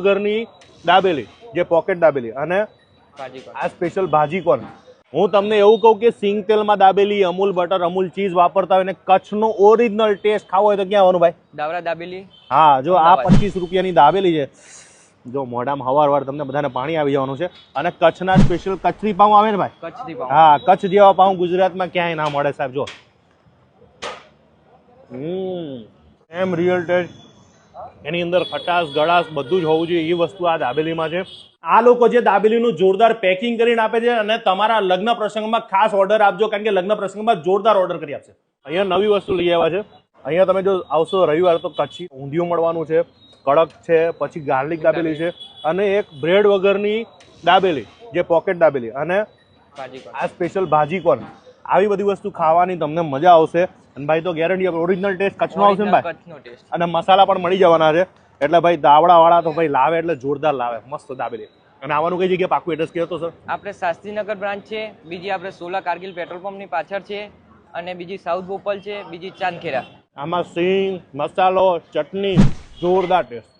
વગરની દાબેલી જે પોકેટ દાબેલી. અને આ સ્પેશિયલ ભાજી હું તમને એવું કહું કે સિંગ તેલમાં દાબેલી અમૂલ બટર અમૂલ ચીઝ વાપરતા હોય અને કચ્છનો ઓરિજિનલ ટેસ્ટ ખાવો હોય તો ક્યાં આવવાનું ભાઈ? દાવરા દાબેલી? હા જો આ પચીસ રૂપિયાની દાબેલી છે. જો મોઢામાં હવાર વાર તમને બધાને પાણી આવી જવાનું છે. અને કચ્છના સ્પેશિયલ કચ્છી પાઉં આવે ને ભાઈ? કચ્છથી પાઉં. હા કચ્છ જેવા પાઉં ગુજરાતમાં ક્યાંય ના મળે સાહેબ જો. હમ એમ રિયલ ટેસ્ટ એની અંદર ખટાશ ગળાશ બધું જ હોવું જોઈએ. એ વસ્તુ આ દાબેલીમાં છે. આ લોકો જે દાબેલીનું જોરદાર પેકિંગ કરીને આપે છે અને તમારા લગ્ન પ્રસંગમાં ખાસ ઓર્ડર આપજો કારણ કે લગ્ન પ્રસંગમાં જોરદાર ઓર્ડર કરી આપશે. અહીંયા નવી વસ્તુ લઈ આવ્યા છે. અહીંયા તમે જો આવશો રવિવાર તો કચ્છી ઊંધિયું મળવાનું છે કડક છે પછી ગાર્લિક દાબેલી છે અને એક બ્રેડ વગરની દાબેલી જે પોકેટ દાબેલી. અને આ સ્પેશિયલ ભાજી કોણ આવી બધી વસ્તુ ખાવાની તમને મજા આવશે. અને ભાઈ તો ગેરંટી ઓરિજિનલ ટેસ્ટ કચ્છનો આવશે ને ભાઈ? અને મસાલા પણ મળી જવાના છે. એટલે ભાઈ દાવડાવાળા તો ભાઈ લાવે એટલે જોરદાર લાવે. મસ્ત દાબેલી. અને આવવાનું કઈ જગ્યાએ પાકું એડ્રેસ કહો તો સર આપણે શાસ્ત્રીનગર બ્રાન્ચ છે બીજી આપણે સોલા કારગિલ પેટ્રોલ પંપની પાછળ છે અને બીજી સાઉથ બોપલ છે બીજી ચાંદખેરા આમાં સિંગ મસાલો ચટણી જોરદાર ટેસ્ટ